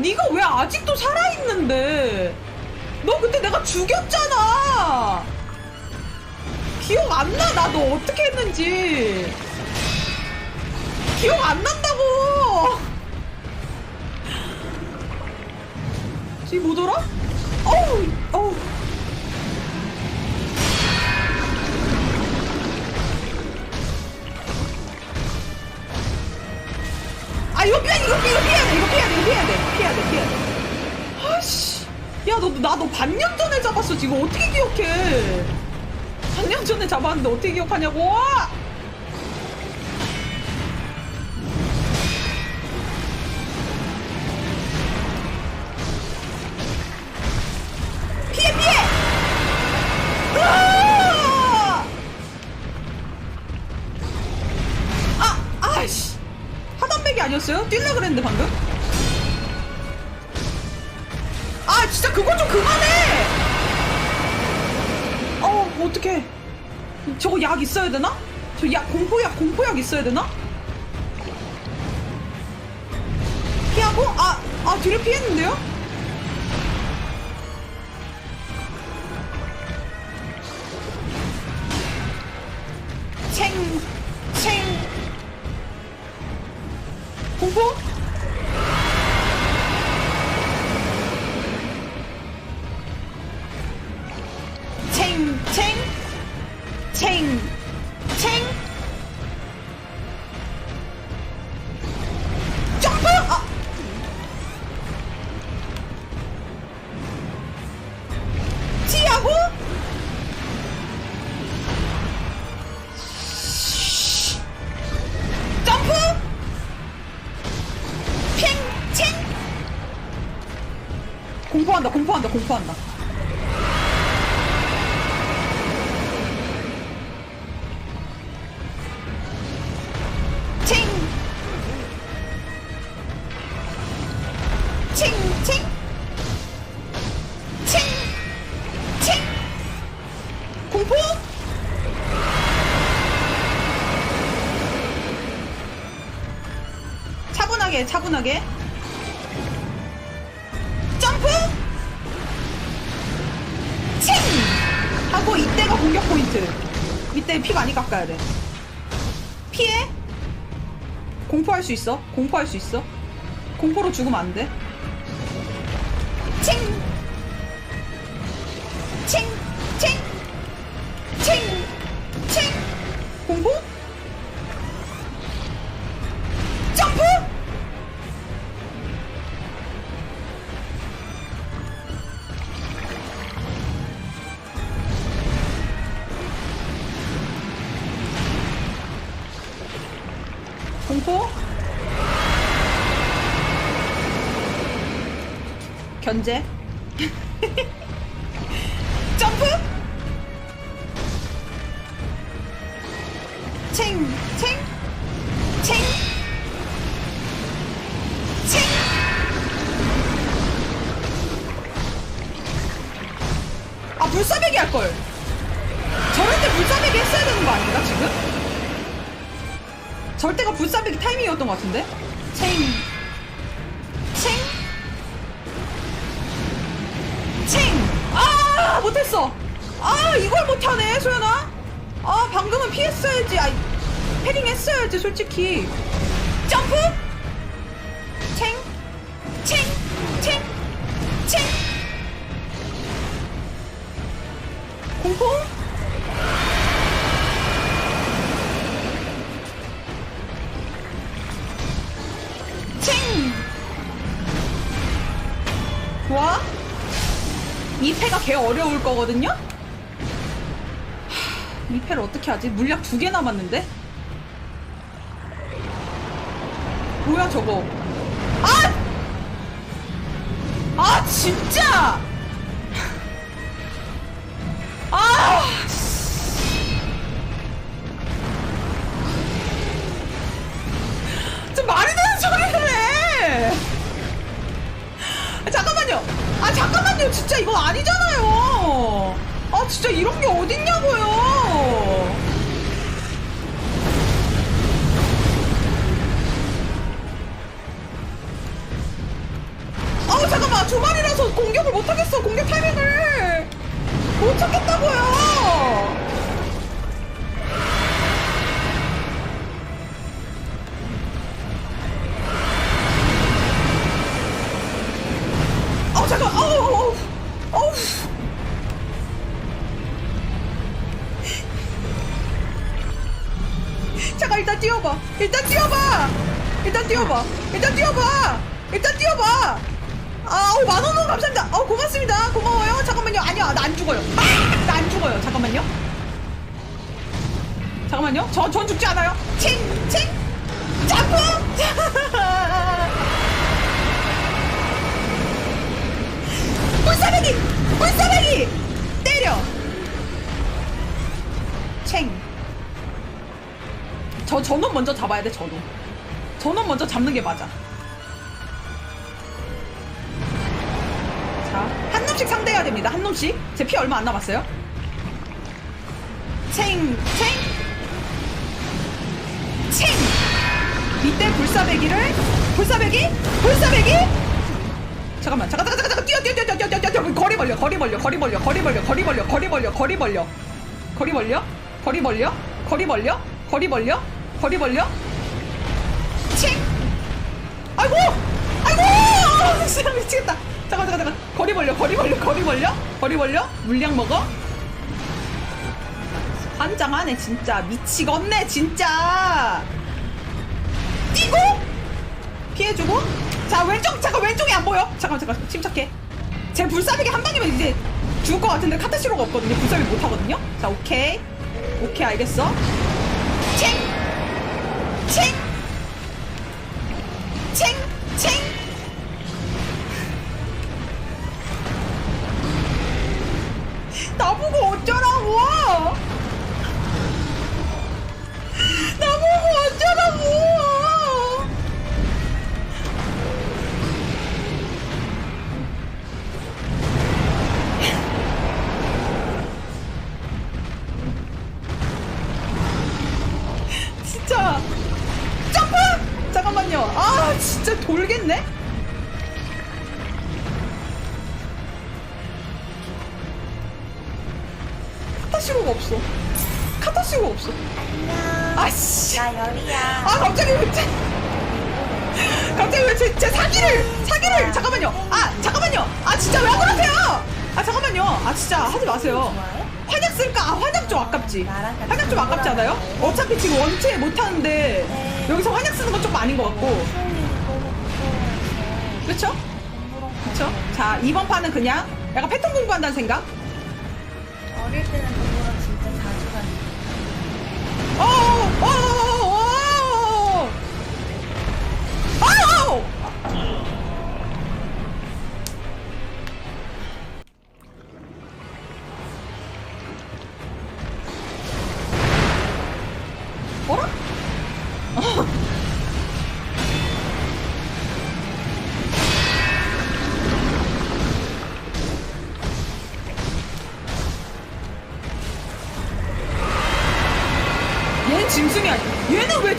네가 왜 아직도 살아있는데? 너 그때 내가 죽였잖아. 기억 안 나? 나 너 어떻게 했는지. 기억 안 난다고. 지금 뭐더라? 어우, 어우. 아 이거 피해 이거 피해 이거 피해야 돼 이거 피해야 돼 이거 피해야 돼 야 너 나 너 반년 전에 잡았어 지금 어떻게 기억해 반년 전에 잡았는데 어떻게 기억하냐고 피해 피해 으아! 아 아씨 하단백이 아니었어요? 뛸라 그랬는데 방금? 그거 좀 그만해! 어 어떡해 저거 약 있어야 되나? 저 약 공포약 공포약 있어야 되나? 피하고 아 아 뒤를 피했는데요? 공포한다, 공포한다. 챙! 챙, 챙! 챙! 챙! 공포? 차분하게 차분하게 공격 포인트. 이때 피 많이 깎아야 돼. 피해? 공포할 수 있어? 공포할 수 있어? 공포로 죽으면 안 돼? 칭 칭, 견제? 점프? 챙, 챙, 챙, 챙. 아, 불사배기 할걸. 저럴 때 불사배기 했어야 되는 거 아닌가, 지금? 절 때가 불사배기 타이밍이었던 것 같은데? 챙, 챙, 못했어! 아, 이걸 못하네, 소연아? 아, 방금은 피했어야지. 아, 패링 했어야지, 솔직히. 점프! 챙, 챙, 챙, 챙! 공포? 이 패가 개 어려울 거거든요? 하, 이 패를 어떻게 하지? 물약 두 개 남았는데? 뭐야 저거 아! 아 진짜! 아! 좀 말이 되는 소리를 해! 아, 잠깐만요. 아 잠깐만요. 진짜 이거 아니잖아요. 아 진짜 이런 게 어딨냐고요. 공격을 못 하겠어. 공격 타이밍을 못 찾겠다고요. 일단 뛰어봐. 일단 뛰어봐. 일단 뛰어봐. 일단 뛰어봐. 아, 어, 만 원은 감사합니다. 어, 고맙습니다. 고마워요. 잠깐만요. 아니야, 나 안 죽어요. 아, 나안 죽어요. 잠깐만요. 잠깐만요. 저, 전 죽지 않아요. 칭, 칭, 점프. 불사배기, 불사배기. 때려. 챙. 저 전원 먼저 잡아야 돼 전원. 전원 먼저 잡는 게 맞아. 자한 놈씩 상대해야 됩니다. 한 놈씩. 제 피 얼마 안 남았어요. 챙챙챙. 이때 불사배기를 불사배기? 불사배기? 잠깐만 잠깐 잠깐 잠깐 잠깐 뛰어 뛰어 뛰어 뛰어 뛰어 뛰어 거리 벌려 거리 벌려 거리 벌려 거리 벌려 거리 벌려 거리 벌려 거리 벌려. 거리 벌려? 거리 벌려? 거리 벌려? 거리 벌려 거리 벌려? 칭 아이고! 아이고! 진짜 미치겠다. 잠깐 잠깐 잠깐. 거리 벌려 거리 벌려 거리 벌려? 거리 벌려? 물량 먹어? 환장하네 진짜. 미치겠네 진짜. 뛰고! 피해주고? 자 왼쪽 잠깐 왼쪽이 안 보여. 잠깐 잠깐 침착해. 제 불사비기 한 방이면 이제 죽을 것 같은데 카타시로가 없거든요. 불사비 못 하거든요. 자 오케이. 오케이 알겠어. 챙 Ching! 진짜 돌겠네? 카타시로가 없어. 카타시로가 없어. 안녕. 아씨. 나 열이야. 아, 갑자기 왜, 제, 갑자기 왜 제, 제 사기를, 사기를, 잠깐만요. 아, 잠깐만요. 아, 진짜 왜 그러세요? 아, 잠깐만요. 아, 진짜 하지 마세요. 환약 쓸까? 아, 환약 좀 아깝지. 환약 좀 아깝지 않아요? 어차피 지금 원체 못 하는데, 네. 여기서 환약 쓰는 건 좀 아닌 것 같고. 그쵸? 그쵸? 자, 이번 판은 그냥 약간 패턴 공부한다는 생각? 어릴 때는 공부랑 진짜 자주 갔는데 어, 어, 어, 어,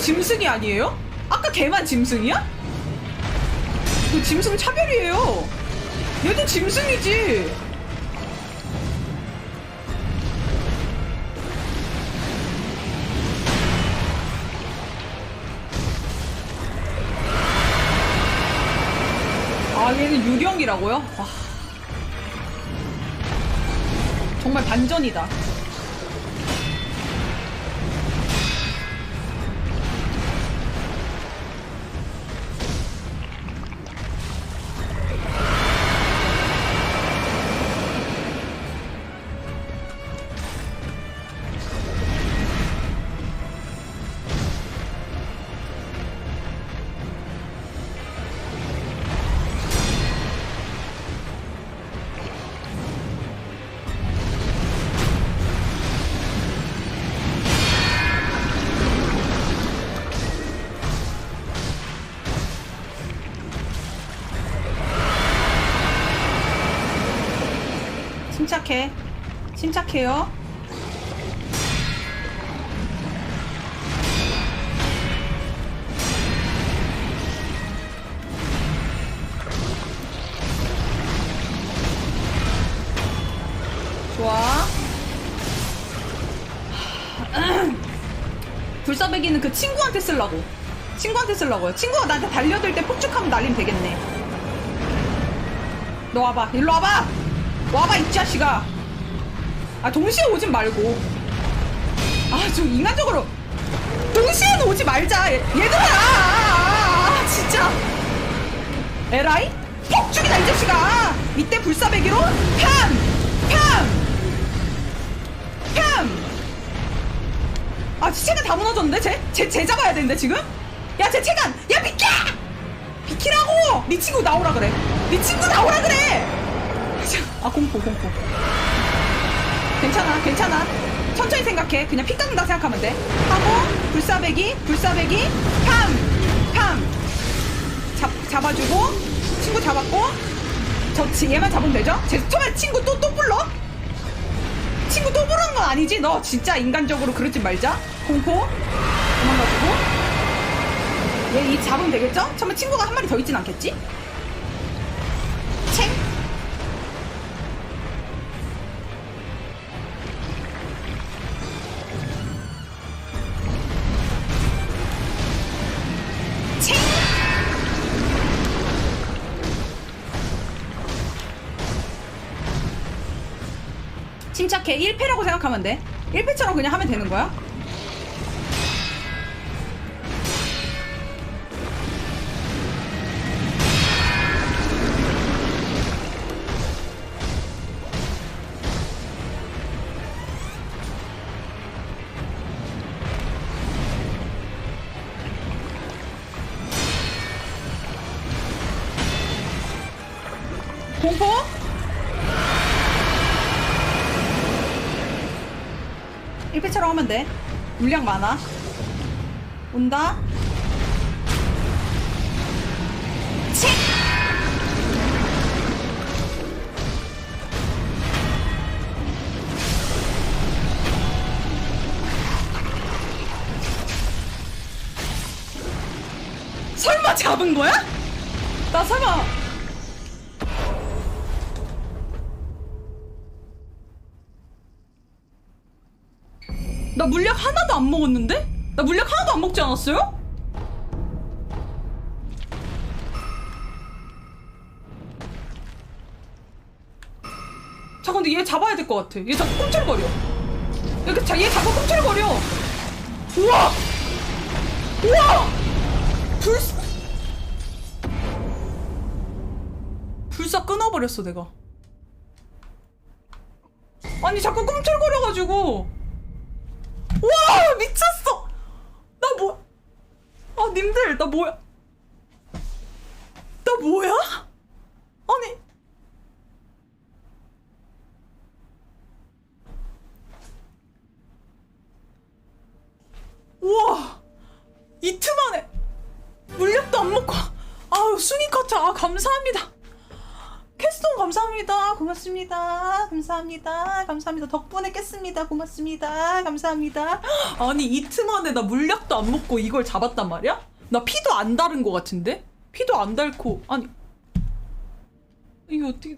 짐승이 아니에요? 아까 걔만 짐승이야? 그 짐승 차별이에요. 얘도 짐승이지. 아 얘는 유령이라고요? 와. 정말 반전이다. 침착해. 침착해요. 좋아. 불사백기는 그 친구한테 쓰려고. 친구한테 쓰려고요. 친구가 나한테 달려들 때 폭죽하면 날리면 되겠네. 너 와봐. 일로 와봐! 와봐 이 자식아. 아 동시에 오진 말고. 아 좀 인간적으로 동시에는 오지 말자. 얘- 얘들아. 아, 아, 진짜. 에라이? 폭 죽이다 이 자식아. 이때 불사배기로 팜! 팜! 팜! 아, 체간 다 무너졌는데? 쟤? 쟤, 쟤 잡아야 되는데, 지금? 야, 쟤 체간! 야, 비켜! 비키라고! 네 친구 나오라 그래. 네 친구 나오라 그래! 아, 공포, 공포. 괜찮아, 괜찮아. 천천히 생각해. 그냥 피 깎는다 생각하면 돼. 하고, 불사배기, 불사배기, 팜! 팜! 잡, 잡아주고, 친구 잡았고, 저, 지- 얘만 잡으면 되죠? 제 처음에 친구 또, 또 불러? 친구 또 부르는 건 아니지? 너 진짜 인간적으로 그러지 말자. 공포. 도망가지고. 얘 이 잡으면 되겠죠? 처음에 친구가 한 마리 더 있진 않겠지? 침착해. 1패라고 생각하면 돼. 1패처럼 그냥 하면 되는 거야. 하면 돼. 물량 많아. 온다. 칙! 설마 잡은 거야? 나 설마 나 물약 하나도 안 먹었는데? 나 물약 하나도 안 먹지 않았어요? 자 근데 얘 잡아야 될 것 같아. 얘 자꾸 꿈틀거려. 이렇게 자, 얘 자꾸 꿈틀거려. 우와! 우와! 불사 불사 끊어버렸어 내가. 아니 자꾸 꿈틀거려가지고 와 미쳤어 나 뭐? 아 님들 나 뭐야? 나 뭐야? 아니 우와 이틀 만에 물약도 안 먹고 아우 순위 커트 아 감사합니다 캐스톤 감사합니다. 고맙습니다. 감사합니다. 감사합니다. 덕분에 깼습니다. 고맙습니다. 감사합니다. 아니 이틀 만에 나 물약도 안 먹고 이걸 잡았단 말이야? 나 피도 안 다른 것 같은데? 피도 안 닳고 아니 이게 어떻게